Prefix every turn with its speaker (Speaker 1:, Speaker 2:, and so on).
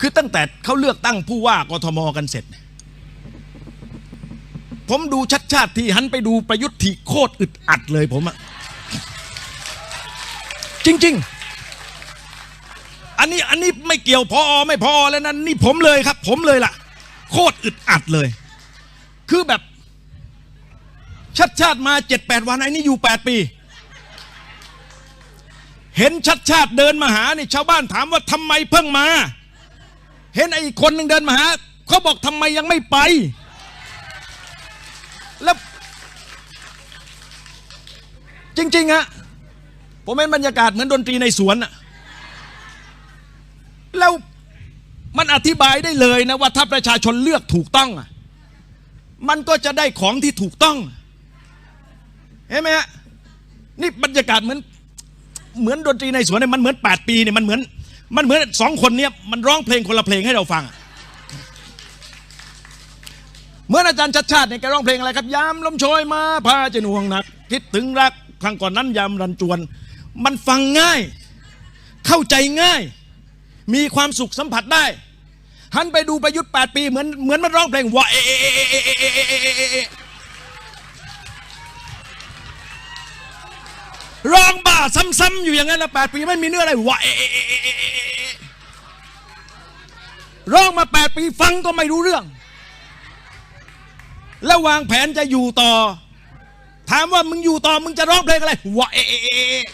Speaker 1: คือตั้งแต่เขาเลือกตั้งผู้ว่ากทมกันเสร็จ ผมดูชัดชาติที่หันไปดูประยุทธ์ที่โคตรอึดอัดเลยผมอะจริง ๆ อันนี้อันนี้ไม่เกี่ยวพอไม่พอแล้วนะนี่ผมเลยครับ ผมเลยล่ะ โคตรอึดอัดเลย คือแบบชัดชาติมาเจ็ดแปดวันไอ้นี่อยู่แปดปี เห็นชัดชาติเดินมาหาเนี่ชาวบ้านถามว่าทำไมเพิ่งมา เห็นไอ้คนหนึ่งเดินมาหาเขาบอกทำไมยังไม่ไป แล้ว จริงๆฮะผมเห็นบรรยากาศเหมือนดนตรีในสวนอะแล้วมันอธิบายได้เลยนะว่าถ้าประชาชนเลือกถูกต้องอะมันก็จะได้ของที่ถูกต้อง เห็นไหมฮะนี่บรรยากาศเหมือน เหมือนดนตรีในสวนเนี่ยมันเหมือน 8 ปีเนี่ยมันเหมือน มันเหมือนสองคนเนี้ยมันร้องเพลงคนละเพลงให้เราฟัง เมื่ออาจารย์ชัดชาติเนี่ยแกร้องเพลงอะไรครับ ยามลมชอยมาพาจะหน่วงหนัก คิดถึงรักครั้งก่อนนั้นยามรันจวน มันฟังง่าย เข้าใจง่าย มีความสุขสัมผัสได้หันไปดูประยุทธ์8ปีเหมือนเหมือนมันร้องเพลงว่าเอร้องบ้าซ้ำๆอยู่อย่างนั้นละแปดปีไม่มีเนื้ออะไรว่าเเอ ร้องมาแปดปีฟังก็ไม่รู้เรื่อง แล้ววางแผนจะอยู่ต่อ ถามว่ามึงอยู่ต่อมึงจะร้องเพลงอะไรวะเอเอะเอะเอะ